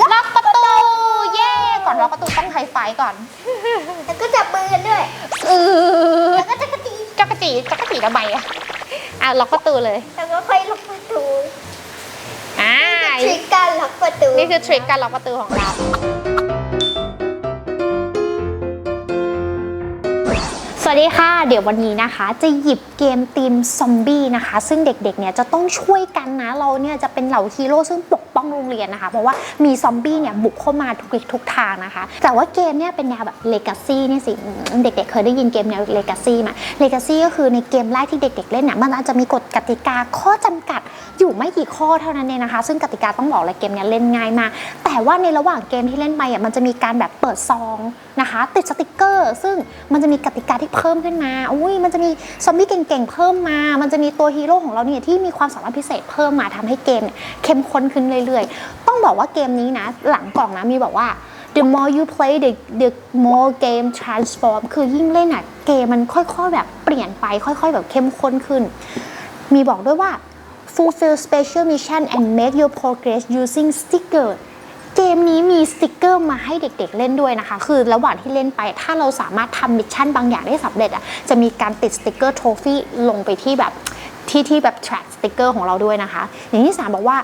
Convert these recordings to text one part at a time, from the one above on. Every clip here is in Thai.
ล็อกประตู เย่ก่อนล็อกประตูต้องไฮไฟว์ก่อนแล้วก็จับมือกันด้วยเออแล้วก็จะกระตีจักรจีจักรจีทำไมอะอะล็อกประตูเลยแล้วก็ค่อยล็อกประตูอ่าทริคการล็อกประตูนี่คือทริคการล็อกประตูของเราสวัสดีค่ะ เดี๋ยววันนี้นะคะ จะหยิบเกมทีมซอมบี้นะคะ ซึ่งเด็กๆเนี่ยจะต้องช่วยกันนะเราเนี่ยจะเป็นเหล่าฮีโร่ซึ่งปก ป้องโรงเรียนนะคะ เพราะว่ามีซอมบี้เนี่ยบุกเข้ามาทุกทิศทุกทางนะคะ แต่ว่าเกมเนี่ยเป็นแนวแบบเลกาซี่นี่สิเด็กๆเคยได้ยินเกมแนวเลกาซี่ไหมเลกาซี่ก็คือในเกมแรกที่เด็ก ๆ เล่นเนี่ยมันอาจจะมีกฎกติกาข้อจำกัดอยู่ไม่กี่ข้อเท่านั้นเองนะคะ ซึ่งกติกาต้องบอกเลยเกมเนี้ยเล่นง่ายมาก แต่ว่าในระหว่างเกมที่เล่นไปอะมันจะมีการแบบเปิดซองนะคะ ติดสติกเกอร์ ซึ่งมันจะมีกติกาที่เพิ่มขึ้นมาอุ้ยมันจะมีซอมบี้เก่งๆเพิ่มมา มันจะมีตัวฮีโร่ของเราเนี่ยที่มีความสามารถพิเศษเพิ่มมาทำให้เกมเนี่ยเข้มข้นขึ้นเรื่อยๆ ต้องบอกว่าเกมนี้นะ หลังกล่องนะมีบอกว่า the more you play the the more game transform คือยิ่งเล่นอะเกมมันค่อยๆแบบเปลี่ยนไปค่อยๆแบบเข้มข้นขึ้น มีบอกด้วยว่า fulfill special mission and make your progress using sticker เกมนี้มีสติกเกอร์มาให้เด็กๆเล่นด้วยนะคะ คือระหว่างที่เล่นไป ถ้าเราสามารถทำมิชชั่นบางอย่างได้สำเร็จอะ จะมีการติดสติกเกอร์โทฟี่ลงไปที่แบบที่ที่แบบ track สติกเกอร์ของเราด้วยนะคะ อย่างที่สามบอกว่า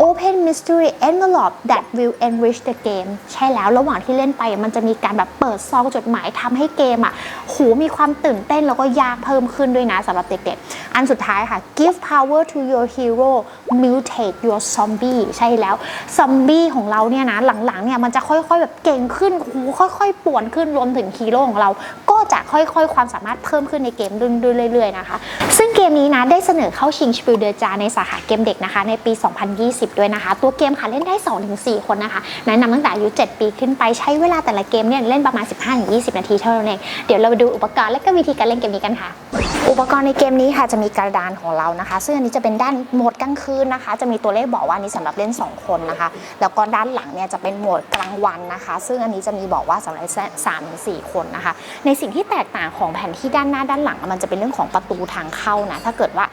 Open Mystery Envelope that will enrich the game ใช่แล้วระหว่างที่เล่นไปมันจะมีการแบบเปิดซองจดหมายทำให้เกมอะโหมีความตื่นเต้นแล้วก็ยากเพิ่มขึ้นด้วยนะสำหรับเด็กๆ อันสุดท้ายค่ะ give power to your hero mutate your zombie ใช่แล้ว ซอมบี้ของเราเนี่ยนะหลังๆเนี่ยมันจะค่อยๆแบบเก่งขึ้นโหค่อยๆป่วนขึ้นรวมถึงฮีโร่ของเรา ก็จะค่อยๆ ความสามารถเพิ่มขึ้นในเกมเรื่อยๆนะคะ ซึ่งเกมนี้นะได้เสนอเข้าชิงสปิลเดอร์จาในสาขาเกมเด็กนะคะ ในปี 2020 ด้วยนะคะ ตัวเกมค่ะเล่นได้ 2-4 คนนะคะแนะนำตั้งแต่อายุ 7 ปีขึ้นไปใช้เวลาแต่ละเกมเนี่ยเล่นประมาณ 15-20 นาทีเท่านั้นเองเดี๋ยวเราไปดูอุปกรณ์และก็วิธีการเล่นเกมนี้กันค่ะ อุปกรณ์ในเกมนี้ค่ะจะมีมีกระดานของเรานะคะ ซึ่งอันนี้จะเป็นด้านโหมดกลางคืนนะคะ จะมีตัวเลขบอกว่านี้สำหรับเล่น 2 คนนะคะ แล้วก็ด้านหลังเนี่ยจะเป็นโหมดกลางวันนะคะ ซึ่งอันนี้จะมีบอกว่าสำหรับสามถึงสี่คนนะคะ ในสิ่งที่แตกต่างของแผนที่ด้านหน้าด้านหลังมันจะเป็นเรื่องของประตูทางเข้านะถ้าเกิดว่า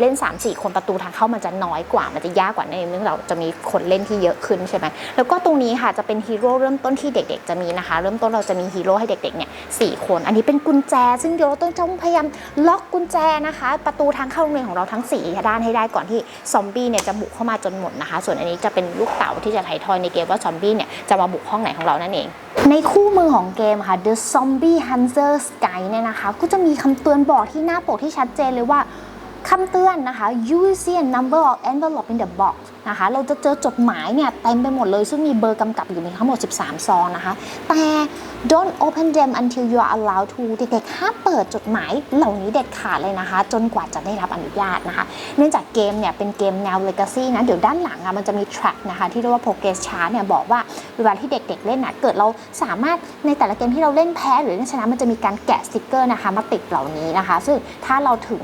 เล่น 3 4 คนประตูทางเข้ามันจะน้อยกว่า มันจะยากกว่าในเรื่องเราจะมีคนเล่นที่เยอะขึ้นใช่ไหมแล้วก็ตรงนี้ค่ะจะเป็นฮีโร่เริ่มต้นที่เด็ก ๆ จะมีนะคะ เริ่มต้นเราจะมีฮีโร่ให้เด็กๆเนี่ยสี่คน อันนี้เป็นกุญแจ ซึ่งเดี๋ยวเราต้องพยายามล็อกกุญแจนะคะ ประตูทางเข้าโรงเรียนของเราทั้งสี่ด้านให้ได้ก่อนที่ซอมบี้เนี่ยจะบุกเข้ามาจนหมดนะคะ ส่วนอันนี้จะเป็นลูกเต๋าที่จะไถ่ทอดในเกมว่าซอมบี้เนี่ยจะมาบุกห้องไหนของเรานั่นเองในคู่มือของเกมค่ะ The Zombie Hunter's Guide เนี่ยนะคะ ก็จะมีคำเตือนบอกที่หน้าปกที่ชัดเจนเลยว่า คำเตือนนะคะ you will see a number of envelope in the box นะคะ เราจะเจอจดหมายเนี่ยเต็มไปหมดเลย ซึ่งมีเบอร์กำกับอยู่ในทั้งหมด 13 ซองนะคะ แต่ don't open them until you are allowed to เด็กๆห้ามเปิดจดหมายเหล่านี้เด็ดขาดเลยนะคะ จนกว่าจะได้รับอนุญาตนะคะ เนื่องจากเกมเนี่ยเป็นเกมแนว legacy นะ เดี๋ยวด้านหลังอะมันจะมี track นะคะ ที่เรียกว่า progress chart เนี่ยบอกว่าเวลาที่เด็กๆเล่นนะเกิดเราสามารถในแต่ละเกมที่เราเล่นแพ้หรือเล่นชนะมันจะมีการแกะสติกเกอร์นะคะมาติดเหล่านี้นะคะ ซึ่งถ้าเราถึง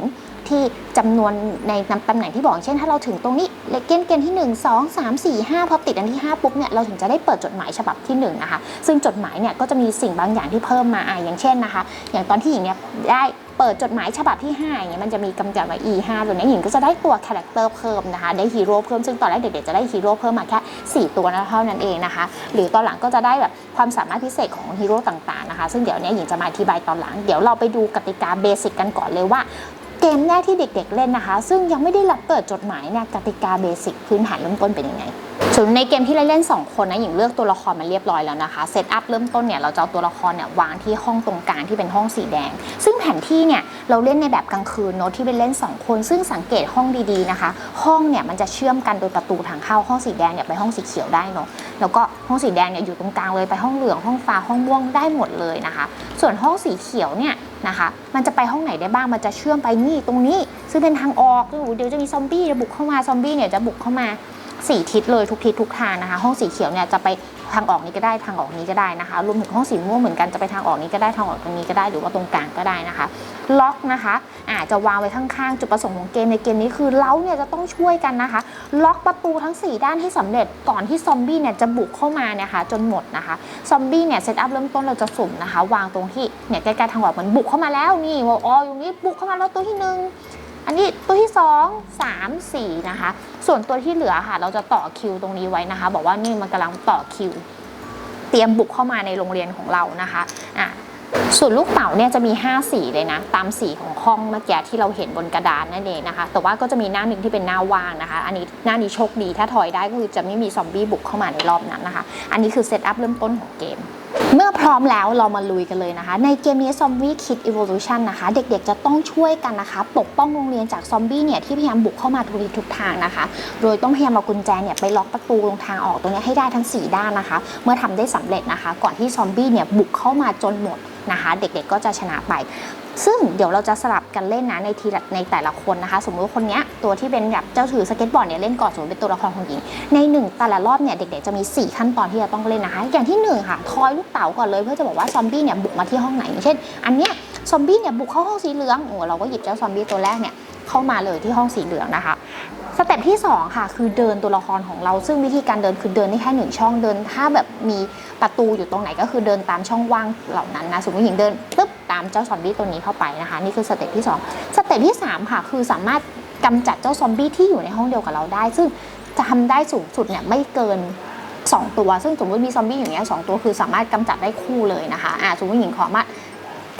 ที่จำนวนในตำแหน่งที่บอกเช่น ถ้าเราถึงตรงนี้เลเกณฑ์เกณฑ์ที่ 1 2 3 4 5 พอติดอันที่ 5 ปุ๊บเนี่ยเราถึงจะได้เปิดจดหมายฉบับที่1นะคะซึ่งจดหมายเนี่ยก็จะมีสิ่งบางอย่างที่เพิ่มมาอย่างเช่นนะคะ อย่างตอนที่หญิงเนี่ยได้เปิดจดหมายฉบับที่5อย่างเงี้ยมันจะมีกำจัดไว้ e 5ตัวเนี้ยหญิงก็จะได้ตัวคาแรคเตอร์เพิ่มนะคะได้ฮีโร่เพิ่มซึ่งตอนแรกเด็กๆจะได้ฮีโร่เพิ่มมาแค่4 ตัวนะเท่านั้นเองนะคะหรือตอนหลังก็จะได้แบบความสามารถพิเศษของฮีโร่ต่างๆนะคะซึ่งเดี๋ยวนี้หญิงจะมาอธิบายตอนหลังเดี๋ยวเราไปดูกติกาเบสิกกันก่อนเลยว่า เกมแรกที่เด็กๆเล่นนะคะ ซึ่งยังไม่ได้รับเปิดจดหมายเนี่ยกติกาเบสิกพื้นฐานเริ่มต้นเป็นยังไงส่วนในเกมที่เราเล่น 2 คนนะหญิงเลือกตัวละครมาเรียบร้อยแล้วนะคะเซตอัพเริ่มต้นเนี่ยเราจะเอาตัวละครเนี่ยวางที่ห้องตรงกลางที่เป็นห้องสีแดง ซึ่งแผนที่เนี่ยเราเล่นในแบบกลางคืนเนอะที่เป็นเล่น 2 คน ซึ่งสังเกตห้องดีๆนะคะ ห้องเนี่ยมันจะเชื่อมกันโดยประตูทางเข้าห้องสีแดงเนี่ยไปห้องสีเขียวได้เนอะแล้วก็ห้องสีแดงเนี่ยอยู่ตรงกลางเลยไปห้องเหลืองห้องฟ้าห้องม่วงได้หมดเลยนะคะ ส่วนห้องสีเขียวเนี่ย นะคะ มันจะไปห้องไหนได้บ้าง มันจะเชื่อมไปนี่ตรงนี้ ซึ่งเป็นทางออกเดี๋ยวจะมีซอมบี้จะบุกเข้ามา ซอมบี้เนี่ยจะบุกเข้ามา สี่ทิศเลยทุกทิศทุกทางนะคะ ห้องสีเขียวเนี่ยจะไปทางออกนี้ก็ได้ทางออกนี้ก็ได้นะคะ รวมถึงห้องสีม่วงเหมือนกันจะไปทางออกนี้ก็ได้ทางออกตรงนี้ก็ได้หรือว่าตรงกลางก็ได้นะคะ ล็อกนะคะอาจจะวางไว้ข้างๆจุดประสงค์ของเกมในเกมนี้คือเราเนี่ยจะต้องช่วยกันนะคะ ล็อกประตูทั้ง 4 ด้านให้สำเร็จก่อนที่ซอมบี้เนี่ยจะบุกเข้ามาเนี่ยค่ะจนหมดนะคะซอมบี้เนี่ยเซตอัพเริ่มต้นเราจะสุ่มนะคะ วางตรงที่เนี่ยใกล้ๆทางออกเหมือนบุกเข้ามาแล้วนี่ว่าอ๋ออยู่นี้บุกเข้ามาแล้วตัวที่หนึ่ง อันนี้ตัวที่ 2 3 4 นะคะ ส่วนตัวที่เหลือค่ะ เราจะต่อคิวตรงนี้ไว้นะคะ บอกว่านี่มันกำลังต่อคิว เตรียมบุกเข้ามาในโรงเรียนของเรานะคะอะส่วนลูกเต๋าเนี่ยจะมี 5 สีเลยนะ ตามสีของห้องเมื่อกี้ที่เราเห็นบนกระดานนั่นเองนะคะ แต่ว่าก็จะมีหน้าหนึ่งที่เป็นหน้าว่างนะคะ อันนี้หน้านี้โชคดีถ้าถอยได้ก็คือจะไม่มีซอมบี้บุกเข้ามาในรอบนั้นนะคะ อันนี้คือเซตอัพเริ่มต้นของเกม เมื่อพร้อมแล้วเรามาลุยกันเลยนะคะ ในเกมนี้ Zombie Kid Evolution นะคะ เด็กๆจะต้องช่วยกันนะคะ ปกป้องโรงเรียนจากซอมบี้เนี่ยที่พยายามบุกเข้ามาทุกทิศทุกทางนะคะ โดยต้องพยายามเอากุญแจเนี่ยไปล็อกประตูตรงทางออกตรงนี้ให้ได้ทั้ง 4 ด้านนะคะ เมื่อทำได้สำเร็จนะคะ ก่อนที่ซอมบี้เนี่ยบุกเข้ามาจนหมดนะคะ เด็กๆก็จะชนะไป ซึ่งเดี๋ยวเราจะสลับกันเล่นนะในทีละในแต่ละคนนะคะ สมมุติว่าคนเนี้ยตัวที่เป็นแบบเจ้าถือสเก็ตบอร์ดเนี่ยเล่นก่อนสมมติเป็นตัวละครของหญิง ในหนึ่งแต่ละรอบเนี่ยเด็กๆจะมี 4 ขั้นตอนที่จะต้องเล่นนะคะ อย่างที่หนึ่งค่ะทอยลูกเต๋าก่อนเลยเพื่อจะบอกว่าซอมบี้เนี่ยบุกมาที่ห้องไหนอย่างเช่น อันเนี้ยซอมบี้เนี่ยบุกเข้าห้องสีเหลืองโอ้เราก็หยิบเจ้าซอมบี้ตัวแรกเนี่ยเข้ามาเลยที่ห้องสีเหลืองนะคะสเต็ปที่ 2 ค่ะ คือเดินตัวละครของเรา ซึ่งวิธีการเดินคือเดินได้แค่หนึ่งช่องเดิน ถ้าแบบมีประตูอยู่ตรงไหนก็คือเดินตามช่องว่างเหล่านั้นนะสมมติหญิงเดินปึ๊บ ตามเจ้าซอมบี้ตัวนี้เข้าไปนะคะ นี่คือสเต็ปที่ 2 สเต็ปที่ 3 ค่ะ คือสามารถกำจัดเจ้าซอมบี้ที่อยู่ในห้องเดียวกับเราได้ ซึ่งจะทำได้สูงสุดเนี่ยไม่เกิน 2 ตัว ซึ่งสมมติมีซอมบี้อย่างเงี้ยสองตัวคือสามารถกำจัดได้คู่เลยนะคะอ่าสมมติหญิงขอมา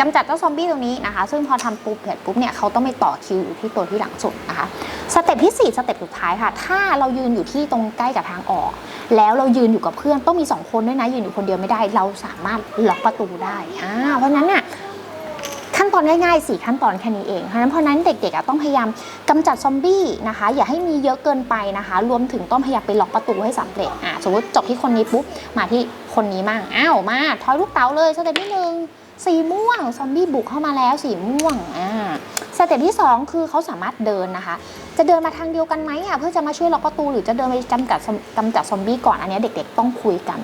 กำจัดเจ้าซอมบี้ตรงนี้นะคะ ซึ่งพอทำปุ๊บเสร็จปุ๊บเนี่ยเขาต้องไปต่อคิวอยู่ที่ตัวที่หลังสุดนะคะ สเต็ปที่ 4 สเต็ปสุดท้ายค่ะ ถ้าเรายืนอยู่ที่ตรงใกล้กับทางออก แล้วเรายืนอยู่กับเพื่อนต้องมี 2 คนด้วยนะยืนอยู่คนเดียวไม่ได้ เราสามารถล็อกประตูได้อ่าเพราะนั้นเนี่ยขั้นต อนง่ายๆ 4 ขั้นตอนแค่นี้เองเพราะฉะนั้นเพราะนั้นเด็กๆต้องพยายามกำจัดซอมบี้นะคะ อย่าให้มีเยอะเกินไปนะคะ รวมถึงต้องพยายามไปล็อกประตูให้สำเร็จอ่าสมมติจบที่คนนี้ปุ๊บมาที่คนนี้มั่งอ้าวมาทอยลูกเต๋าเลยสเต็ปที่หนึ่งสีม่วงซอมบี้บุกเข้ามาแล้วสีม่วงอ่าสเต็ปที่สองคือเขาสามารถเดินนะคะ จะเดินมาทางเดียวกันไหมอะเพื่อจะมาช่วยล็อกประตูหรือจะเดินไปจำกัดกำจัดซอมบี้ก่อนอันนี้เด็กๆต้องคุยกัน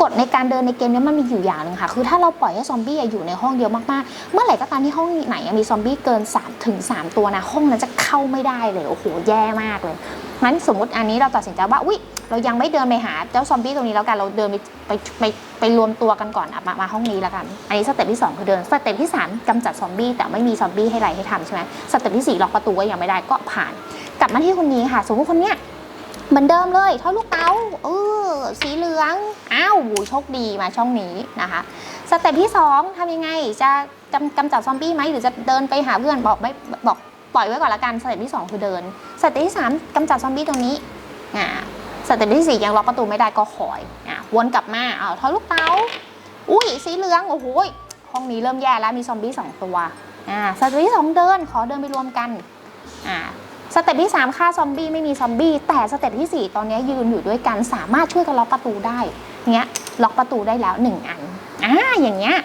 กฎในการเดินในเกมเนี้ยมันมีอยู่อย่างหนึ่งค่ะ คือถ้าเราปล่อยให้ซอมบี้อยู่ในห้องเดียวมากๆ เมื่อไหร่ก็ตามที่ห้องไหนมีซอมบี้เกิน3ถึง3ตัวนะ ห้องนั้นจะเข้าไม่ได้เลย โอ้โห แย่มากเลย งั้นสมมติอันนี้เราตัดสินใจว่าอุ้ยเรายังไม่เดินไปหาเจ้าซอมบี้ตรงนี้แล้วกัน เราเดินไปไปไปไปรวมตัวกันก่อนอมามาห้องนี้แล้วกัน อันนี้สเต็ปที่สองคือเดิน สเต็ปที่สามกำจัดซอมบี้แต่ไม่มีซอมบี้ให้ไรให้ทำใช่ไหมสเต็ปที่สี่ล็อกประตูก็ยังไม่ได้ก็ผ่าน กลับมาที่คนนี้ค่ะ สมมติคนเนี้ย เหมือนเดิมเลยทอดลูกเต๋าเออสีเหลือง อ้าวหูโชคดีมาช่องนี้นะคะ สเต็ปที่ 2ทำยังไง จะกำกำจัดซอมบี้ไหมหรือจะเดินไปหาเพื่อนบอกไม่บอกปล่อยไว้ก่อนละกันสเต็ปที่ 2 คือเดินสเต็ปที่ 3กำจัดซอมบี้ตรงนี้อ่าสเต็ปที่ 4 ยังล็อกประตูไม่ได้ก็คอยอ่าวนกลับมาอ้าวทอลูกเต๋าอุ้ยสีเหลืองโอ้โหห้องนี้เริ่มแย่แล้วมีซอมบี้สองตัวอ่าสเต็ปที่ 2 เดินขอเดินไปรวมกันอ่า เต็ปที่ 3 ฆ่าซอมบี้ไม่มีซอมบี้แต่สเต็ปที่ 4 ตอนนี้ยืนอยู่ด้วยกันสามารถช่วยกันล็อกประตูได้เงี้ยล็อกประตูได้แล้ว 1 อันอ่าอย่างเงี้ย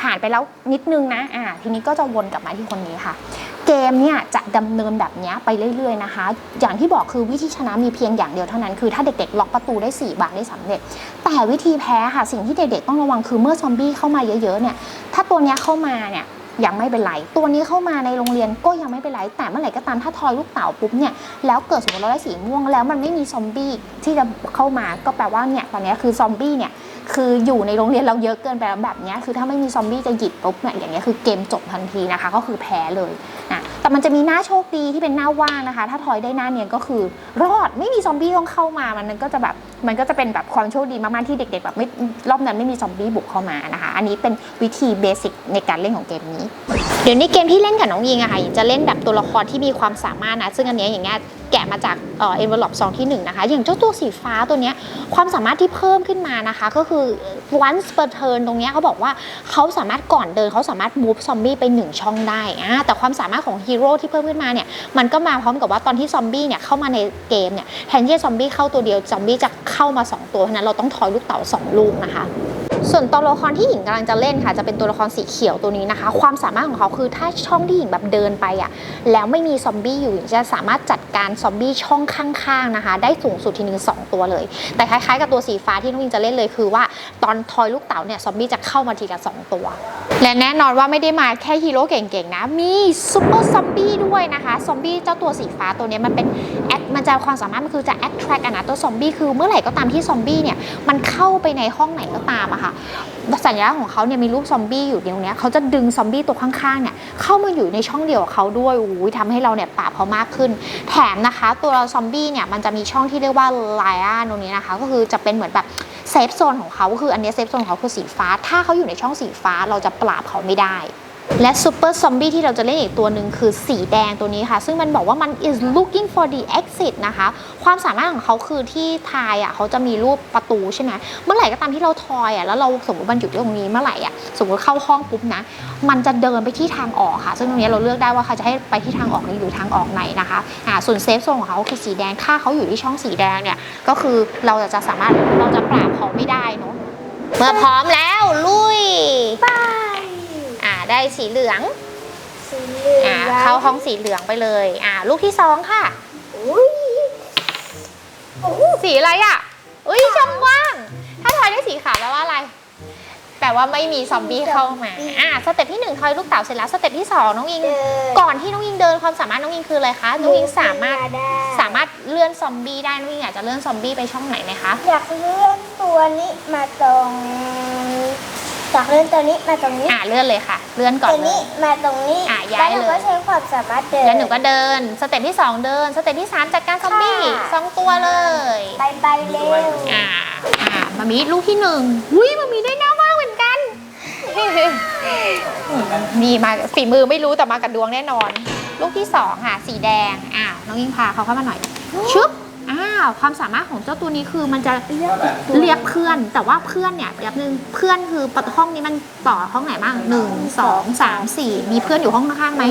ผ่านไปแล้วนิดนึงนะอ่าทีนี้ก็จะวนกลับมาที่คนนี้ค่ะ เกมเนี่ยจะดำเนินแบบเนี้ยไปเรื่อยๆนะคะ อย่างที่บอกคือวิธีชนะมีเพียงอย่างเดียวเท่านั้นคือถ้าเด็กๆ ล็อกประตูได้ 4 บานได้สำเร็จ แต่วิธีแพ้ค่ะสิ่งที่เด็กๆ ต้องระวังคือเมื่อซอมบี้เข้ามาเยอะๆเนี่ยถ้าตัวเนี้ยเข้ามาเนี่ย ยังไม่เป็นไร ตัวนี้เข้ามาในโรงเรียนก็ยังไม่เป็นไร แต่เมื่อไหร่ก็ตามถ้าทอยลูกเต๋าปุ๊บเนี่ยแล้วเกิดสมมติเราได้สีม่วง แล้วมันไม่มีซอมบี้ที่จะเข้ามาก็แปลว่าเนี่ยตอนนี้คือซอมบี้เนี่ยคืออยู่ในโรงเรียนเราเยอะเกินไปแล้วแบบนี้คือถ้าไม่มีซอมบี้จะหยิบปุ๊บเนี่ยอย่างเงี้ยคือเกมจบทันทีนะคะ ก็คือแพ้เลยนะ แต่มันจะมีหน้าโชคดีที่เป็นหน้าว่างนะคะ ถ้าทอยได้หน้าเนียนก็คือ รอดไม่มีซอมบี้ต้องเข้ามามันก็จะแบบมันก็จะเป็นแบบความโชคดีมากๆที่เด็ก ๆ แบบไม่รอบนั้นไม่มีซอมบี้บุกเข้ามานะคะ อันนี้เป็นวิธีเบสิกในการเล่นของเกมนี้ เดี๋ยวในเกมที่เล่นกับน้องยิงอะค่ะจะเล่นแบบตัวละครที่มีความสามารถนะซึ่งอันนี้อย่างเงี้ยแกะมาจากเอ่อ envelope ซองที่1นะคะอย่างเจ้าตัวสีฟ้าตัวเนี้ยความสามารถที่เพิ่มขึ้นมานะคะ ก็คือ once per turn ตรงเนี้ยเขาบอกว่าเขาสามารถก่อนเดินเขาสามารถ move ซอมบี้ไป 1 ช่องได้อ่าแต่ความสามารถของฮีโร่ที่เพิ่มขึ้นมาเนี่ยมันก็มาพร้อมกับว่าตอนที่ซอมบี้เนี่ยเข้ามาในเกมเนี่ยแทนที่ซอมบี้เข้าตัวเดียวซอมบี้จะเข้ามา 2 ตัวเพราะฉะนั้นเราต้องทอยลูกเต๋า2ลูกนะคะ ส่วนตัวละครที่หญิงกำลังจะเล่นค่ะ จะเป็นตัวละครสีเขียวตัวนี้นะคะ ความสามารถของเขาคือถ้าช่องที่หญิงแบบเดินไปอะแล้วไม่มีซอมบี้อยู่หญิงจะสามารถจัดการซอมบี้ช่องข้างๆนะคะ ได้สูงสุดทีนึงสองตัวเลย แต่คล้ายๆ กับตัวสีฟ้าที่น้องหญิงจะเล่นเลยคือว่าตอนทอยลูกเต๋าเนี่ยซอมบี้จะเข้ามาทีละสองตัว และแน่นอนว่าไม่ได้มาแค่ฮีโร่เก่งๆนะมีซูเปอร์ซอมบี้ด้วยนะคะซอมบี้เจ้าตัวสีฟ้าตัวนี้มันเป็นแอคมันจะความสามารถมันคือจะ attract อนะตัวซอมบี้คือเมื่อไหร่ก็ตามที่ซอมบี้เนี่ยมันเข้าไปในห้องไหนก็ตามอะค่ะสัญลักษณ์ของเขาเนี่ยมีรูปซอมบี้อยู่ตรงเนี้เขาจะดึงซอมบี้ตัวข้างๆเนี่ยเข้ามาอยู่ในช่องเดียวกับเขาด้วยอุ้ยทำให้เราเนี่ยปราบเขามากขึ้น แถมนะคะ ตัวเราซอมบี้เนี่ยมันจะมีช่องที่เรียกว่าไลอาตรงนี้นะคะ ก็คือจะเป็นเหมือนแบบเซฟโซนของเขาคืออันนี้เซฟโซนของเขาคือสีฟ้า ถ้าเขาอยู่ในช่องสีฟ้าเราจะปราบเขาไม่ได้ และซูเปอร์ซอมบี้ที่เราจะเล่นอีกตัวหนึ่งคือสีแดงตัวนี้ค่ะ ซึ่งมันบอกว่ามัน is looking for the exit นะคะ ความสามารถของเขาคือที่ทายอะเขาจะมีรูปประตูใช่ไหมเมื่อไหร่ก็ตามที่เราทอยอะแล้วเราสมมติมันอยู่ตรงนี้เมื่อไหร่อะสมมติเข้าห้องปุ๊บนะ มันจะเดินไปที่ทางออกค่ะ ซึ่งตรงนี้เราเลือกได้ว่าเขาจะให้ไปที่ทางออกนี้หรือทางออกไหนนะคะอ่าส่วนเซฟโซนของเขาคือสีแดงถ้าเขาอยู่ที่ช่องสีแดงเนี่ยก็คือเราจะสามารถเราจะปราบเขาไม่ได้เนาะเมื่อพร้อมแล้วลุย ไปอ่าได้สีเหลืองสีเหลืออ่างเข้าห้องสีเหลืองไปเลยอ่าลูกที่สองค่ะ อุ้ยโอ้โหสีอะไรอะ อุ้ยช่องว่าง ถ้าทอยได้สีขาวแปลว่าอะไร แปลว่าไม่มีซอมบี้เข้ามา อ่าสเต็ปที่หนึ่งทอยลูกเต๋าเสร็จแล้ว สเต็ปที่สองน้องอิง เดิน ก่อนที่น้องอิงเดินความสามารถน้องอิงคืออะไรคะ น้องอิงสามารถ ได้สามารถเลื่อนซอมบี้ได้ น้องอิงอยากจะเลื่อนซอมบี้ไปช่องไหนไหมคะ อยากเลื่อนตัวนี้มาตรง อยากเลื่อนตัวนี้มาตรงนี้อ่าเลื่อนเลยค่ะ เลื่อนก่อนตัวเลนี้ย มาตรงนี้อะย้ายแล้วหนูเลยก็ใช้ความสามารถเดิน แล้วหนูก็เดิน สเต็ปที่สองเดิน สเต็ปที่สามจัดการซอมบี้ค่ะ สองตัวเลย ไปไปเร็วอ่า อ่ามามีลูกที่หนึ่งอุ้ยมามีได้หน้าว่างเหมือนกันนี่มาฝีมือไม่รู้แต่มากับดวงแน่นอน ลูกที่สองค่ะ สีแดง อ่าน้องยิงพาเขาเข้ามาหน่อย ชึบ อ้าวความสามารถของเจ้าตัวนี้คือมันจะเรียกเพื่อน แต่ว่าเพื่อนเนี่ยแบบนึงเพื่อนคือประตูห้องนี้มันต่อห้องไหนบ้างหนึ่งสองสามสี่มีเพื่อนอยู่ห้องข้างๆไหม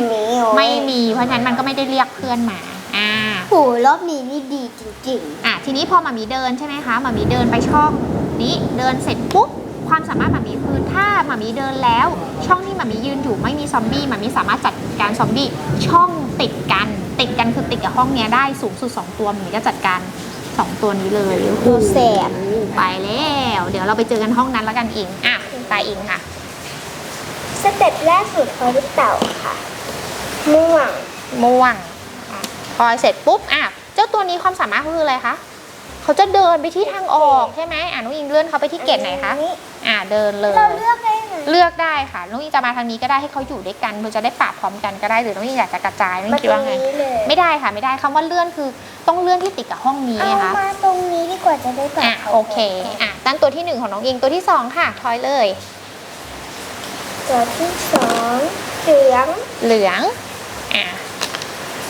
ไม่มีเพราะฉะนั้นมันก็ไม่ได้เรียกเพื่อนมาอ่า โหรอบนี้นี่ดีจริงอะทีนี้พอหมามีเดินใช่ไหมคะหมามีเดินไปช่องนี้เดินเสร็จปุ๊บความสามารถหมามีคือถ้าหมามีเดินแล้ว ช่องที่หมามียืนอยู่ไม่มีซอมบี้หมามีสามารถจัดการซอมบี้ช่องติดกัน ติดกันคือติดกับห้องเนี้ยได้สูงสุดสองตัวหมามีก็จัดการสองตัวนี้เลยโอ้ๆโหดูแสบไปแล้ว เดี๋ยวเราไปเจอกันห้องนั้นแล้วกันอิงอะตาอิงค่ะ สเต็ปแรกสุดของลูกเต่าค่ะม่วงม่วงอะพอเสร็จปุ๊บอะเจ้าตัวนี้ความสามารถเขาคืออะไรคะ เขาจะเดินไปที่ทางออกใช่ไหมอะน้องอิงเลื่อนเขาไปที่เกตไหนคะ อ่าเดินเลย เราเลือกได้ไหมเลือกได้ค่ะน้องอิงจะมาทางนี้ก็ได้ให้เขาอยู่ด้วยกันเพื่อจะได้ปราบพร้อมกันก็ได้หรือน้องอิงอยากจะกระจายน้องอิมางคิดตรว่างไงนี้เลยไม่ได้ค่ะไม่ได้คำว่าเลื่อนคือต้องเลื่อนที่ติดกับห้องนี้เอานะคะมาตรงนี้ดีกว่าจะได้ปรับอะโอเคอะตั้งตัวที่หนึ่งของน้องอิงตัวที่สองค่ะทอยเลย ตัวที่สองเหลืองเหลืองอะ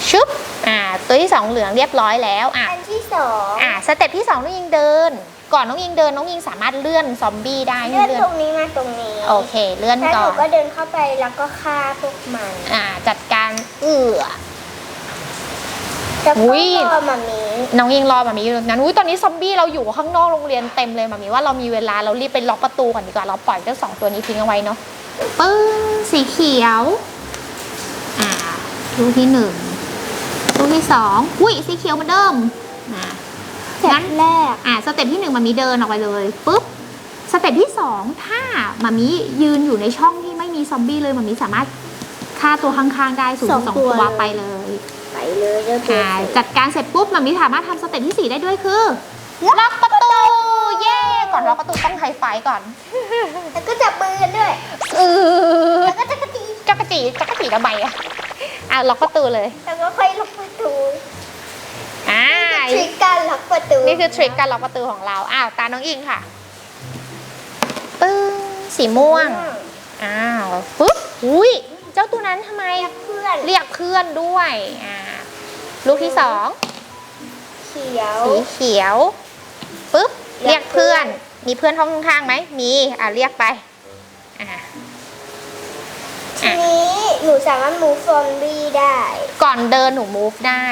ชุบ อะตัวที่สองเหลืองเรียบร้อยแล้วอะอันที่สองอะสเต็ปที่สองน้องอิงเดิน ก่อนน้องอิงเดินน้องอิงสามารถเลื่อนซอมบี้ได้เลื่อนเลื่อนตรงนี้มาตรงนี้โอเค เลื่อนแล้วก่หอนูนก็เดินเข้าไปแล้วก็ฆ่าพวกมันอะจัดการเอือแล้วอุ๊ก็ยรอมามีน้องยิงรอมามีอยู่นั้นอุ้ยตอนนี้ซอมบี้เราอยู่ข้างนอกโรงเรียนเต็มเลยมามีว่าเรามีเวลาเรารีบไปล็อกประตูก่อนดีกว่าเราปล่อยเจ้าสองตัวนี้ทิ้งเอาไว้เนาะปึ้งสีเขียว อ่าลูกที่หนึ่งลูก ที่สองอุ้ยสีเขียวเหมือนเดิมอ่าสเต็งั้นปแรก อ่าสเต็ปที่หนึ่งมามีเดินออกไปเลยปุ๊บสเต็ปที่สองถ้ามามียืนอยู่ในช่องที่ไม่มีซอมบี้เลยมามีสามารถฆ่าตัวข้างๆได้สูงสุดสองตัวไปเลยไปเลยเจ้าตัวอ่าจัดการเสร็จปุ๊บมันมีสามารถทำสเต็ปที่4ได้ด้วยคือล็อกประตูเย่ก่อนล็อกประตูต้องไฮไฟก่อน แล้วก็จับมือกันด้วยเออแล้วก็จะกระตีจักรจีจักรจีทำไมอะ อะล็อกประตูเลย แล้วก็ค่อยล็อกประตูอ่า ทริกการล็อกประตูนี่คือทริคการล็อกประตูของเรา อ้าว ตาน้องอิงค่ะ ปึ้ง สีม่วง อ้าวปุ๊บอุ้ย เจ้าตัวนั้นทำไม เพื่อนเรียกเพื่อนด้วย อ่า ลูกที่สอง เขียว สีเขียวปุ๊บ เรีเรียยกกเพื่เพื่ออนนมีเพื่อนห้องข้างๆไหม มี อะเรียกไป อะ ทีนี้หนูสามารถ move zombie ได้ ก่อนเดินหนู move ได้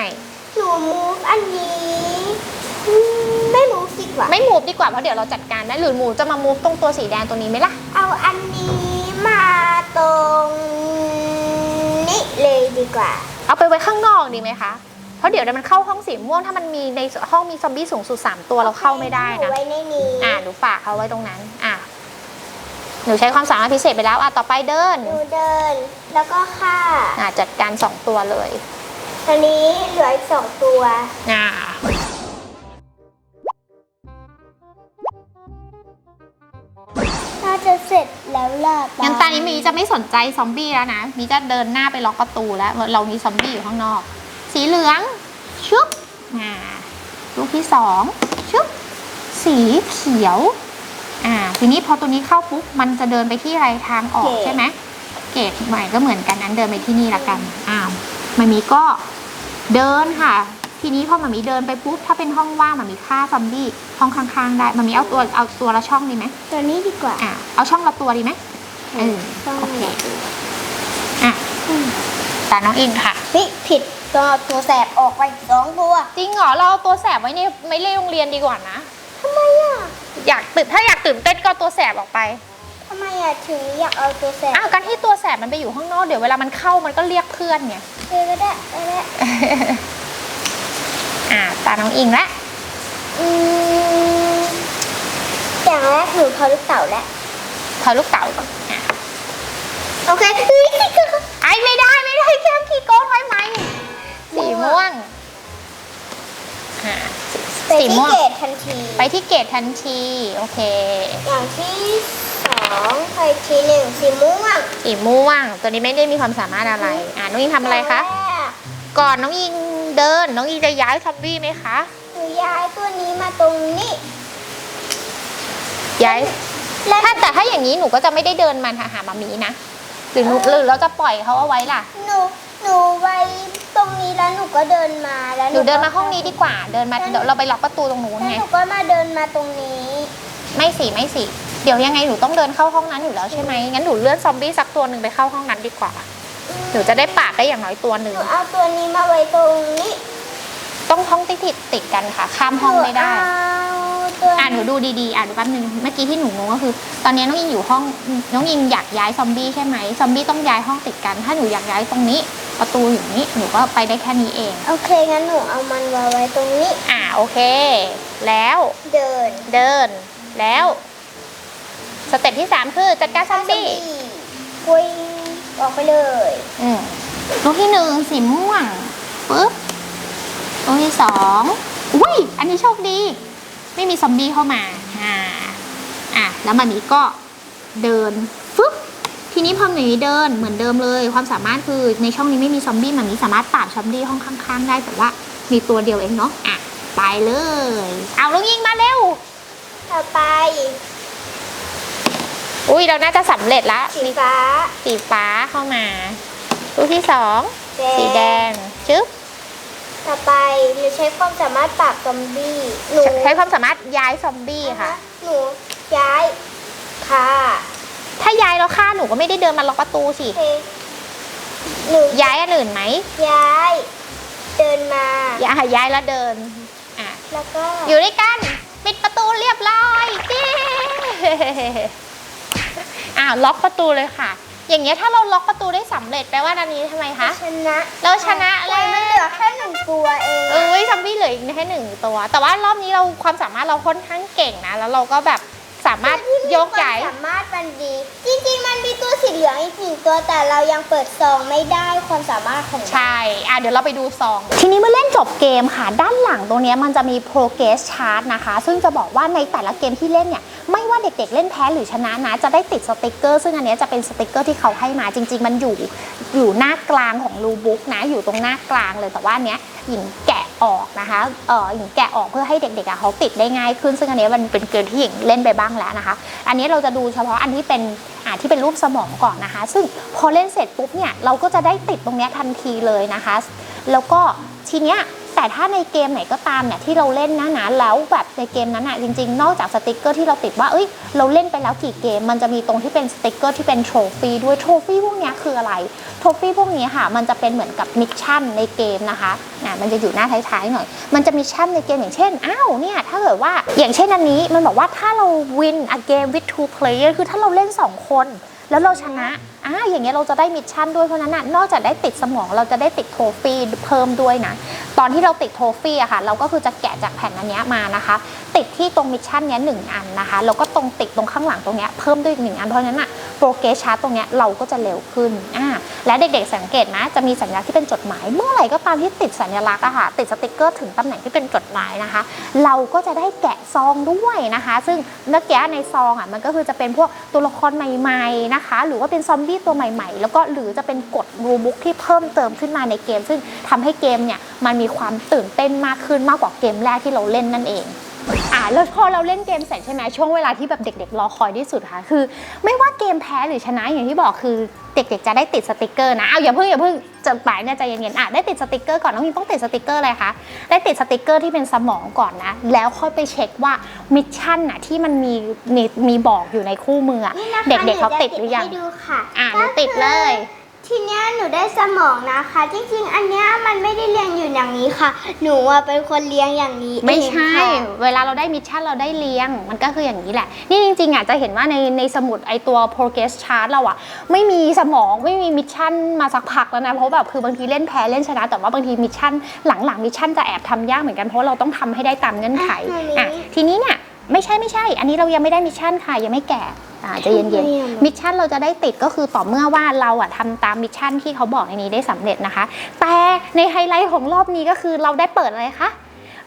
หนู move อันนี้อืมไม่ move ดีกว่า ไม่ move ดีกว่าเพราะเดี๋ยวเราจัดการได้หรือหมูจะมา move ตรงตัวสีแดงตัวนี้ไหมล่ะ เอาอันนี้มาตรงนี้เลยดีกว่า เอาไปไว้ข้างนอกดีไหมคะ เพราะเดี๋ยวเดี๋ยวมันเข้าห้องสีม่วงถ้ามันมีในห้องมีซอมบี้สูงสุด3ตัวเราเข้าไม่ได้หนูนะไว้ในนี้ อะหนูฝากเขาไว้ตรงนั้น อะ หนูใช้ความสามารถพิเศษไปแล้วอะต่อไปเดินหนูเดิน แล้วก็ฆ่าอะจัดการสองตัวเลยตอนนี้เหลืออีกสองตัวอะแล้วล่ะงั้นตอนนี้มีจะไม่สนใจซอมบี้แล้วนะ มีจะเดินหน้าไปล็อกประตูแล้วเรามีซอมบี้อยู่ข้างนอก สีเหลือง ชุบอ่าลูกที่สองชุบสีเขียว อ่าทีนี้พอตัวนี้เข้าปุ๊บมันจะเดินไปที่อะไรทางออกใช่ไหมเกตใหม่ก็เหมือนกันนั้นเดินไปที่นี่ละกันอ้าวมามีก็เดินค่ะ ทีนี้พอมามีเดินไปปุ๊บถ้าเป็นห้องว่างมามีฆ่าซอมบี้ห้องข้างๆได้มามีเอาตัวเอาตัวละช่องดีไหมตัวนี้ดีกว่าอะเอาช่องละตัวดีไหมเออต้องโอเคอะตาน้องอิงค่ะนี่ผิดตัวตัวแสบออกไปสองตัวจริงเหรอเราเอาตัวแสบไว้ในไม่เล่นโรงเรียนดีกว่านะ ทำไมอะอยากตื่นถ้าอยากตื่นเต้นก็เอาตัวแสบออกไปทำไมอะถึงอยากเอาตัวแสบอ้าวการที่ตัวแสบมันไปอยู่ข้างนอกเดี๋ยวเวลามันเข้ามันก็เรียกเพื่อนไงเออก็ได้ก็ได้อะตาน้องอิงละอืมอย่างแรกหนูพอลูกเต่าแล้วถอยลูกเต๋าก่อนอะโอเคเฮ้ยไอ้ไม่ได้ไม่ได้แค่ขี่โก้ถอยไหมสีม่วงอะ ไปสีที่ม่วง เกตทันที ไปที่เกตทันที โอเค อย่างที่สองไปทีหนึ่งสีม่วงสีม่วง ตัวนี้ไม่ได้มีความสามารถอะไร อะน้องอิงทำอะไรคะย่างแรกก่อนน้องอิงเดิน น้องอิงจะย้ายซอมบี้ไหมคะ หนูย้ายตัวนี้มาตรงนี้ย้าย แล้วถ้าแต่ถ้าอย่างนี้หนูก็จะไม่ได้เดินมาหาหามามีนะ หรือหนูหรือเราจะปล่อยเขาเอาไว้ล่ะ หนู หนูไว้ตรงนี้แล้วหนูก็เดินมาแล้วหนูเดินมาห้องนี้ดีกว่า เดินมาเดี๋ยวเราไปล็อกประตูตรงนู้นแล้วไง หนูก็มาเดินมาตรงนี้ ไม่สิไม่สิ เดี๋ยวยังไงหนูต้องเดินเข้าห้องนั้นอยู่แล้วใช่ไหมงั้นหนูเลื่อนซอมบี้สักตัวหนึ่งไปเข้าห้องนั้นดีกว่า หนูจะได้ปราบได้อย่างน้อยตัวหหนึ่งนูเอาตัวนี้มาไว้ตรงนี้ต้องห้องติดติดติดกันค่ะ ข้ามห้องไม่ได้นูเอาตัวอะหนูดูดีๆ อะดูแป๊บนึง เมื่อกี้ที่หนูงงก็คือ ตอนนี้น้องอิงอยู่ห้อง น้องอิงอยากย้ายซอมบี้ใช่ไหม ซอมบี้ต้องย้ายห้องติดกัน ถ้าหนูอยากย้ายตรงนี้ ประตูอยู่นี้หนูก็ไปได้แค่นี้เอง โอเค งั้นหนูเอามันมาไว้ตรงนี้ อะโอเค แล้วเดินเดิน แล้ว สเต็ปที่สามคือจัดการซอมบี้วิ่งออกไปเลยอืมลูกที่หนึ่งสีม่วงปึ๊บลูกที่สองอุ้ยอันนี้โชคดี ไม่มีซอมบี้เข้ามาอ่าอะแล้วมามีก็เดินฟึบ ทีนี้พอหมีเดินเหมือนเดิมเลย ความสามารถคือในช่องนี้ไม่มีซอมบี้มันมีสามารถปราบซอมบี้ห้องข้างๆ ได้แต่ว่ามีตัวเดียวเองเนาะอะไปเลย เอาลูกยิงมาเร็วต่อไป อุ้ยเราน่าจะสำเร็จละสีฟ้า สีฟ้าเข้ามาลูกที่สองแดสีแดงจึ๊บต่อไปหนูใช้ความสามารถปราบซอมบี้หนูใช้ความสามารถย้ายซอมบี้ค่ะ หนูย้ายค่ะ ถ้าย้ายแล้วฆ่าหนูก็ไม่ได้เดินมาล็อกประตูสิโอเคหนูย้ายอันอื่นไหมย้าย เดินมา ย้ายย้ายแล้วเดินอะแล้วก็อยู่ด้วยกัน ปิดประตูเรียบร้อยเย้อ้าวล็อกประตูเลยค่ะ อย่างเงี้ยถ้าเราล็อกประตูได้สำเร็จแปลว่าอันนี้ทำไมคะ ชนะเราชนะแล้วมันเหลือแค่หนึ่งตัวเองเอ้ยซอมบี้เหลืออีกแค่หนึ่งตัว แต่ว่ารอบนี้เราความสามารถเราค่อนข้างเก่งนะ แล้วเราก็แบบสามารถยกย้ายความสามารถมันดี จริงๆ มันมีตัวสีเหลืองอีกหนึ่งตัวแต่เรายังเปิดซองไม่ได้ความสามารถของมันใช่อะเดี๋ยวเราไปดูซอง ทีนี้เมื่อเล่นจบเกมค่ะ ด้านหลังตรงเนี้ยมันจะมี progress chart นะคะ ซึ่งจะบอกว่าในแต่ละเกมที่เล่นเนี่ย ไม่ว่าเด็กๆ เล่นแพ้หรือชนะนะ จะได้ติดสติกเกอร์ ซึ่งอันเนี้ยจะเป็นสติกเกอร์ที่เขาให้มาจริง ๆ มันอยู่อยู่หน้ากลางของรูบุ๊กนะอยู่ตรงหน้ากลางเลยแต่ว่าอันเนี้ยหญิงแกะ ออกนะคะเออหญิงแกะออกเพื่อให้เด็กๆเขาติดได้ง่ายขึ้น ซึ่งอันนี้มันเป็นเกมที่หญิงเล่นไปบ้างแล้วนะคะ อันนี้เราจะดูเฉพาะอันที่เป็นอ่าที่เป็นรูปสมองก่อนนะคะ ซึ่งพอเล่นเสร็จปุ๊บเนี่ยเราก็จะได้ติดตรงนี้ทันทีเลยนะคะ แล้วก็ทีเนี้ย แต่ถ้าในเกมไหนก็ตามเนี่ยที่เราเล่นนะนะแล้วแบบในเกมนั้นอะจริง ๆ นอกจากสติกเกอร์ที่เราติดว่าเอ้ยเราเล่นไปแล้วกี่เกม มันจะมีตรงที่เป็นสติกเกอร์ที่เป็นโทรฟี่ด้วยโทรฟี่พวกนี้คืออะไรโทรฟี่พวกนี้ค่ะ มันจะเป็นเหมือนกับมิชชั่นในเกมนะคะอะมันจะอยู่หน้าท้ายๆหน่อย มันจะมีชั่นในเกมอย่างเช่นอ้าวเนี่ยถ้าเกิดว่าอย่างเช่นอันนี้มันบอกว่าถ้าเรา win a game with two player คือถ้าเราเล่น 2 คน แล้วเราชนะ อ่าอย่างเงี้ยเราจะได้มิชชั่นด้วยเพราะฉะนั้นน่ะนอกจากได้ติดสมองเราจะได้ติดโทฟี่เพิ่มด้วยนะ ตอนที่เราติดโทฟี่อะค่ะ เราก็คือจะแกะจากแผ่นอันเนี้ยมานะคะ ติดที่ตรงมิชชั่นเนี้ยหนึ่งอันนะคะแล้วก็ตรงติดตรงข้างหลังตรงเนี้ยเพิ่มด้วยอีกหนึ่งอันเพราะฉะนั้นอะโปรเกรสชาร์ตตรงเนี้ยเราก็จะเร็วขึ้นอ่าและเด็กๆสังเกตนะจะมีสัญลักษณ์ที่เป็นจดหมาย เมื่อไหร่ก็ตามที่ติดสัญลักษณ์อะค่ะติดสติกเกอร์ถึงตำแหน่งที่เป็นจดหมายนะคะ เราก็จะได้แกะซองด้วยนะคะ ซึ่งเมื่อกี้ในซองอะมันก็คือจะเป็นพวกตัวละครใหม่ ๆนะคะ หรือว่าเป็นซอมบี้ตัวใหม่ ๆ แล้วก็หรือจะเป็นกฎรูบุ๊กที่เพิ่มเติมขึ้นมาในเกม ซึ่งทำให้เกมเนี่ยมันมีความตื่นเต้นมากขึ้นมากกว่าเกมแรกที่เราเล่นนั่นเอง แล้วพอเราเล่นเกมเสร็จใช่ไหมช่วงเวลาที่แบบเด็ก ๆ รอคอยที่สุดค่ะ คือ ไม่ว่าเกมแพ้หรือชนะอย่างที่บอกคือเด็กๆจะได้ติดสติกเกอร์นะ เอาอย่าเพิ่งอย่าเพิ่งจะปลายเนี่ยใจเย็นๆอะได้ติดสติกเกอร์ก่อนน้องพิมต้องติดสติกเกอร์อะไรคะ ได้ติดสติกเกอร์ที่เป็นสมองก่อนนะ แล้วค่อยไปเช็คว่ามิชชั่นน่ะที่มันมีมีมีบอกอยู่ในคู่มืออะนี่นะคะเด็กๆเขาติดหรือยังนูจะให้ดูค่ะอะหนูติดเลย ทีเนี้ยหนูได้สมองนะคะ จริงๆ อันเนี้ยมันไม่ได้เรียงอยู่อย่างนี้ค่ะ หนูอะเป็นคนเลี้ยงอย่างนี้ไม่เองใช่ค่ะเวลาเราได้มิชชั่นเราได้เลี้ยง มันก็คืออย่างนี้แหละ นี่จริงๆอะจะเห็นว่าในในสมุดไอตัว progress chart เราอะ ไม่มีสมองไม่มีมิชชั่นมาสักพักแล้วนะ เพราะแบบคือบางทีเล่นแพ้เล่นชนะ แต่ว่าบางทีมิชชั่นหลังๆมิชชั่นจะแอบทำยากเหมือนกันเพราะเราต้องทำให้ได้ตามเงื่อนไขอะอะทีนี้เนี่ย ไม่ใช่ไม่ใช่ อันนี้เรายังไม่ได้มิชชั่นค่ะยังไม่แก่อ่าใจะเย็นๆมิชชั่นเราจะได้ติดก็คือต่อเมื่อว่าเราอะทำตามมิชชั่นที่เขาบอกในนี้ได้สำเร็จนะคะ แต่ในไฮไลท์ของรอบนี้ก็คือเราได้เปิดอะไรคะ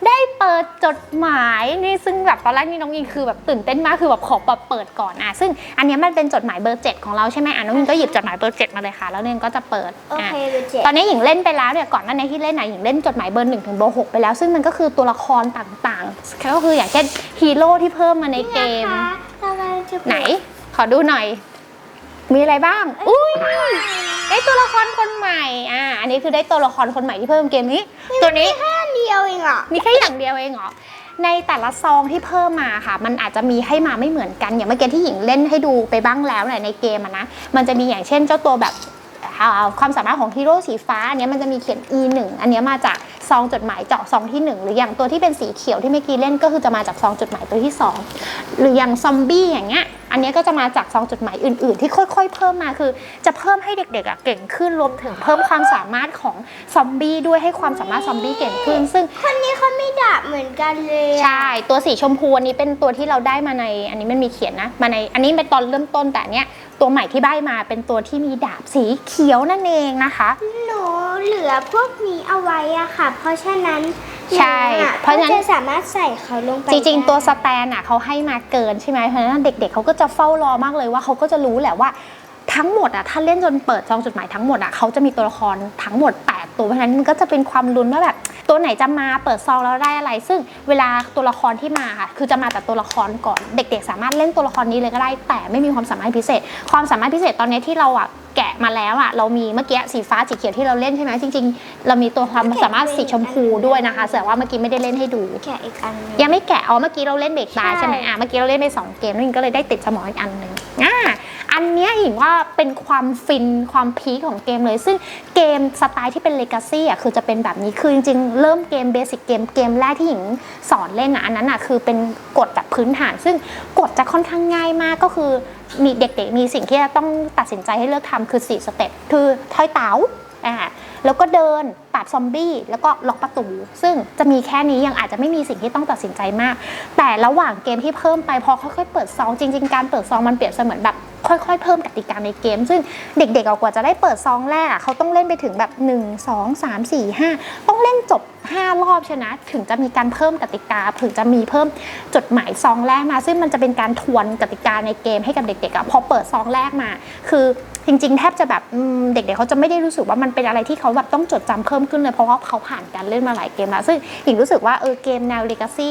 ได้เปิดจดหมายนี่ซึ่งแบบตอนแรกนี่น้องอิงคือแบบตื่นเต้นมากคือแบบขอแบบเปิดก่อนอะซึ่งอันเนี้ยมันเป็นจดหมายเบอร์เจ็ดของเราใช่ไหมอะน้องอิงก็หยิบจดหมายเบอร์เจ็ดมาเลยค่ะ แล้วเนี่ยก็จะเปิดโออะเคดูเจ็ดตอนนี้หญิงเล่นไปแล้วเนี่ยก่อนหน้านี้ที่เล่นนะหญิงเล่นจดหมายเบอร์หนึ่งถึงเบอร์หกไปแล้ว ซึ่งมันก็คือตัวละครต่างๆก็คืออย่างเช่นฮีโร่ที่เพิ่มมาในเกมนะคะเรากำลังจะเปิดไหน ขอดูหน่อย มีอะไรบ้าง อุ้ยได้ตัวละครคนใหม่อ่าอันนี้คือได้ตัวละครคนใหม่ที่เพิ่มเกมนี้ ตัวนี้แค่ เดียวเองอะมีแค่อย่างเดียวเองเหรอ ในแต่ละซองที่เพิ่มมาค่ะ มันอาจจะมีให้มาไม่เหมือนกัน อย่างเมื่อกี้ที่หญิงเล่นให้ดูไปบ้างแล้วเนี่ยในเกมอะนะ มันจะมีอย่างเช่นเจ้าตัวแบบ ความสามารถของฮีโร่สีฟ้าอันเนี้ยมันจะมีเขียน E 1 อันเนี้ยมาจากซองจดหมายเจาะซองที่ 1 หรืออย่างตัวที่เป็นสีเขียวที่เมื่อกี้เล่นก็คือจะมาจากซองจดหมายตัวที่ 2 หรืออย่างซอมบี้อย่างเงี้ยอันเนี้ยก็จะมาจากซองจดหมายอื่น ๆ ที่ค่อย ๆ เพิ่มมาคือ จะเพิ่มให้เด็กๆอะเก่งขึ้นรวมถึงเพิ่มความสามารถของซอมบี้ด้วยให้ความสามารถซอมบี้เก่งขึ้น ซึ่งคนนี้เขาไม่ดาบเหมือนกันเลยอะใช่ตัวสีชมพูอันนี้เป็นตัวที่เราได้มาใน อันนี้มันมีเขียนนะมาในอันนี้เป็นตอนเริ่มต้นแต่อันเนี้ย ตัวใหม่ที่ได้มาเป็นตัวที่มีดาบสีเขียวนั่นเองนะคะ หนูเหลือพวกนี้เอาไว้อะค่ะ เพราะฉะนั้นใช่หนูอะเพราะฉะนั้นก็จะสามารถใส่เขาลงไปจริงได้ๆตัวสแตนอะเขาให้มาเกินใช่ไหมเพราะฉะนั้นเด็กๆเขาก็จะเฝ้ารอมากเลยว่าเขาก็จะรู้แหละว่า ทั้งหมดอะถ้าเล่นจนเปิดซองจดหมายทั้งหมดอะเขาจะมีตัวละครทั้งหมด 8 ตัวเพราะฉะนั้นมันก็จะเป็นความลุ้นว่าแบบตัวไหนจะมาเปิดซองแล้วได้อะไร ซึ่งเวลาตัวละครที่มาค่ะคือจะมาแต่ตัวละครก่อนเด็ก ๆ สามารถเล่นตัวละครนี้เลยก็ได้ แต่ไม่มีความสามารถพิเศษ ความสามารถพิเศษตอนนี้ที่เราอะ แกะมาแล้วอะเรามีเมื่อกี้สีฟ้าสีเขียวที่เราเล่นใช่ไหมจริง ๆ เรามีตัวความสามารถสีชมพูด้วยนะคะแต่ว่าเมื่อกี้ไม่ได้เล่นให้ดู แกะอีกอันหนึงยังไม่แกะอ๋อเมื่อกี้เราเล่นเบรกตาใช่ใช่ไหมอะเมื่อกี้เราเล่นไปสองเกมแล้วหญิงก็เลยได้ติดสมองอีกอันหนึ่งอ่าอันเนี้ยหญิงว่าเป็นความฟินความพีคของเกมเลย ซึ่งเกมสไตล์ที่เป็นเลกาซี่อะคือจะเป็นแบบนี้คือจริงๆ เริ่มเกมเบสิกเกมเกมแรกที่หญิงสอนเล่นอะอันนั้นอะคือเป็นกฎแบบพื้นฐาน ซึ่งกฎจะค่อนข้างง่ายมากก็คือ มีเด็กๆ มีสิ่งที่จะต้องตัดสินใจให้เลือกทำคือ 4 สเต็ปคือถอยเต๋าอ่าแล้วก็เดินปราบซอมบี้ แล้วก็ล็อกประตู ซึ่งจะมีแค่นี้ยังอาจจะไม่มีสิ่งที่ต้องตัดสินใจมาก แต่ระหว่างเกมที่เพิ่มไปพอค่อยๆเปิดซองจริง ๆ การเปิดซองมันเปรียบเสมือนแบบ ค่อยๆ เพิ่มกติกาในเกม ซึ่งเด็กๆเอากว่าจะได้เปิดซองแรกเขาต้องเล่นไปถึงแบบ 1 2 3 4 5 ต้องเล่นจบ 5 รอบชนะ ถึงจะมีการเพิ่มกติกาถึงจะมีเพิ่มจดหมายซองแรกมา ซึ่งมันจะเป็นการทวนกติกาในเกมให้กับเด็กๆอะพอเปิดซองแรกมา คือจริงๆ แทบจะแบบเด็กๆเขาจะไม่ได้รู้สึกว่ามันเป็นอะไรที่เขาแบบต้องจดจำเพิ่มขึ้นเลยเพราะว่าเขาผ่านการเล่นมาหลายเกมแล้ว ซึ่งหญิงรู้สึกว่าเออเกมแนว Legacy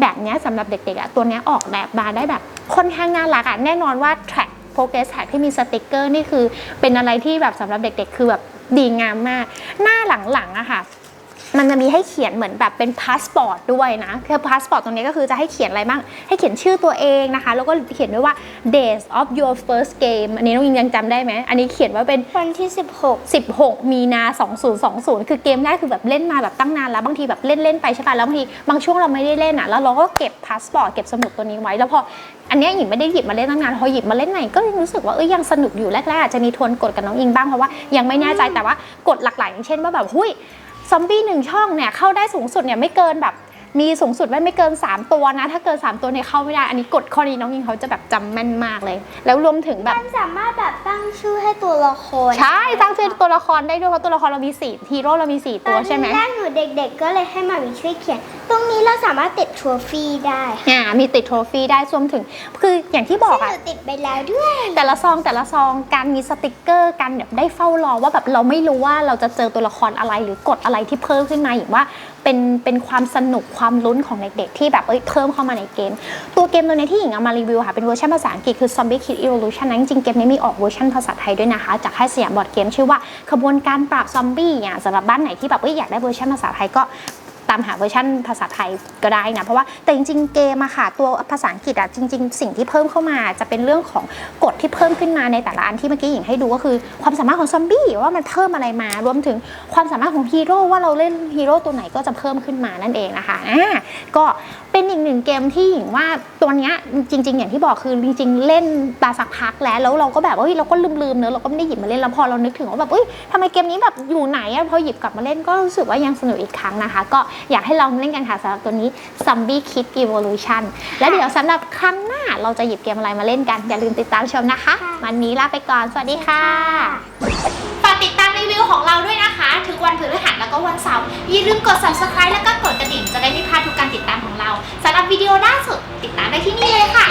แบบเนี้ยสำหรับเด็กๆอะตัวเนี้ยออกแบบมาได้แบบค่อนข้างน่ารักอะแน่นอนว่า track progress tag ที่มีสติกเกอร์นี่คือเป็นอะไรที่แบบสำหรับเด็กๆ คือแบบดีงามมาก หน้าหลังๆอะค่ะ มันจะมีให้เขียนเหมือนแบบเป็นพาสปอร์ตด้วยนะคือพาสปอร์ตตรงนี้ก็คือจะให้เขียนอะไรบ้าง ให้เขียนชื่อตัวเองนะคะ แล้วก็เขียนด้วยว่า days of your first game อันนี้น้องยิงยังจำได้ไหม อันนี้เขียนว่าเป็นวันที่ 16 16 มีนา 2020 คือเกมแรกคือแบบเล่นมาแบบตั้งนานแล้ว บางทีแบบเล่นเล่นๆไปใช่ป่ะ แล้วบางทีบางช่วงเราไม่ได้เล่นอะ แล้วเราก็เก็บพาสปอร์ตเก็บสมุดตัวนี้ไว้ แล้วพออันเนี้ยหญิงไม่ได้หยิบมาเล่นตั้งนาน พอหยิบมาเล่นใหม่ก็ยังรู้สึกว่าเอ้ยยังสนุกอยู่แรกๆอาจจะมีทวนกดกับน้องอิงบ้างเพราะว่ายังไม่แน่ใจแต่ว่ากดหลักๆอย่างเช่นว่าแบบหุ้ย ซอมบี้หนึ่งช่องเนี่ยเข้าได้สูงสุดเนี่ยไม่เกินแบบ มีสูงสุดว่าไม่เกิน 3 ตัวนะ ถ้าเกิน 3 ตัวเนี่ยเข้าไม่ได้ อันนี้กฎข้อนี้น้องยิงเขาจะแบบจำแม่นมากเลย แล้วรวมถึงแบบมันสามารถแบบตั้งชื่อให้ตัวละคร ใช่ ตั้งชื่อตัวละครได้ด้วยเพราะตัวละครเรามีสี่ฮีโร่เรามี 4 ตัวใช่ไหมตอนแรกหนูเด็ก ๆ ก็เลยให้มามีช่วยเขียน ตรงนี้เราสามารถติดทรอฟี่ได้ค่ะอ่ามีติดโทรฟี่ได้รวมถึง คืออย่างที่บอกซึ่งอะหนูติดไปแล้วด้วย แต่ละซองแต่ละซองการมีสติกเกอร์การแบบได้เฝ้ารอว่าแบบเราไม่รู้ว่าเราจะเจอตัวละครอะไรหรือกดอะไรที่เพิ่มขึ้นมาอย่างว่า เป็นเป็นความสนุกความลุ้นของเด็กๆ ที่แบบเอ้ยเพิ่มเข้ามาในเกม ตัวเกมตัวนี้ที่หญิงเอามารีวิวค่ะ เป็นเวอร์ชันภาษาอังกฤษคือ Zombie Kid Evolution นะจริงๆเกมนี้มีออกเวอร์ชันภาษาไทยด้วยนะคะ จากค่ายสยามบอร์ดเกมชื่อว่าขบวนการปราบซอมบี้อย่ยสำหรับบ้านไหนที่แบบเอ้ยอยากได้เวอร์ชันภาษาไทยก็ ตามหาเวอร์ชันภาษาไทยก็ได้นะ เพราะว่าแต่จริงๆเกมอะค่ะตัวภาษาอังกฤษอะจริง ๆ สิ่งที่เพิ่มเข้ามาจะเป็นเรื่องของกฎที่เพิ่มขึ้นมาในแต่ละอันที่เมื่อกี้หญิงให้ดูก็คือความสามารถของซอมบี้ว่ามันเพิ่มอะไรมารวมถึงความสามารถของฮีโร่ว่าเราเล่นฮีโร่ตัวไหนก็จะเพิ่มขึ้นมานั่นเองนะคะอ่าก็เป็นอีกหนึ่งเกมที่หญิงว่าตัวเนี้ยจริง ๆ อย่างที่บอกคือจริง ๆ เล่นมาสักพักแล้วแล้วเราก็แบบว่าเฮ้ยเราก็ลืมๆเนอะเราก็ไม่ได้หยิบมาเล่นแล้วพอเรานึกถึงว่าแบบเอ้ยทำไมเกมนี้แบบอยู่ไหนอะพอหยิบกลับมาเล่นก็รู้สึกว่ายังสนุกอีกครั้งนะคะ ก็อยากให้ลองเล่นกันค่ะสำหรับตัวนี้ Zombie Kid Evolution และเดี๋ยวสำหรับครั้งหน้าเราจะหยิบเกมอะไรมาเล่นกัน อย่าลืมติดตามชมนะคะ วันนี้ลาไปก่อน สวัสดีค่ะฝากติดตามรีวิวของเราด้วยนะคะทุกวันพฤหัสแล้วก็วันเสาร์อย่าลืมกด subscribe แล้วก็กดกระดิ่งจะได้ไม่พลาดทุกการติดตามของเราสำหรับวิดีโอล่าสุดติดตามได้ที่นี่เลยค่ะ